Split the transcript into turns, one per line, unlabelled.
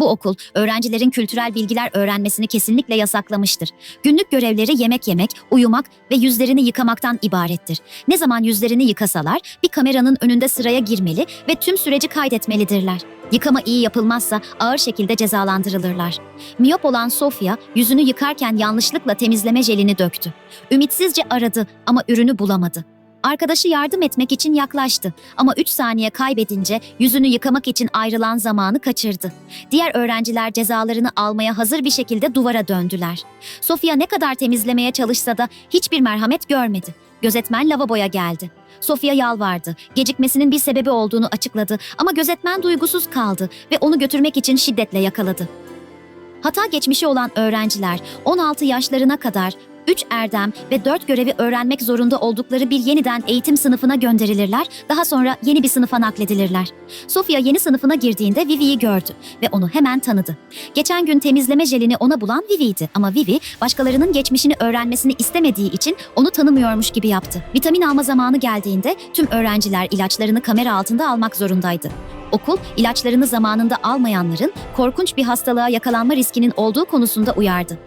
Bu okul öğrencilerin kültürel bilgiler öğrenmesini kesinlikle yasaklamıştır. Günlük görevleri yemek yemek, uyumak ve yüzlerini yıkamaktan ibarettir. Ne zaman yüzlerini yıkasalar bir kameranın önünde sıraya girmeli ve tüm süreci kaydetmelidirler. Yıkama iyi yapılmazsa ağır şekilde cezalandırılırlar. Miyop olan Sofia yüzünü yıkarken yanlışlıkla temizleme jelini döktü. Ümitsizce aradı ama ürünü bulamadı. Arkadaşı yardım etmek için yaklaştı ama 3 saniye kaybedince yüzünü yıkamak için ayrılan zamanı kaçırdı. Diğer öğrenciler cezalarını almaya hazır bir şekilde duvara döndüler. Sofia ne kadar temizlemeye çalışsa da hiçbir merhamet görmedi. Gözetmen lavaboya geldi. Sofia yalvardı. Gecikmesinin bir sebebi olduğunu açıkladı ama gözetmen duygusuz kaldı ve onu götürmek için şiddetle yakaladı. Hata geçmişi olan öğrenciler 16 yaşlarına kadar 3 erdem ve 4 görevi öğrenmek zorunda oldukları bir yeniden eğitim sınıfına gönderilirler, daha sonra yeni bir sınıfa nakledilirler. Sofia yeni sınıfına girdiğinde Vivi'yi gördü ve onu hemen tanıdı. Geçen gün temizleme jelini ona bulan Vivi'ydi ama Vivi başkalarının geçmişini öğrenmesini istemediği için onu tanımıyormuş gibi yaptı. Vitamin alma zamanı geldiğinde tüm öğrenciler ilaçlarını kamera altında almak zorundaydı. Okul, ilaçlarını zamanında almayanların korkunç bir hastalığa yakalanma riskinin olduğu konusunda uyardı.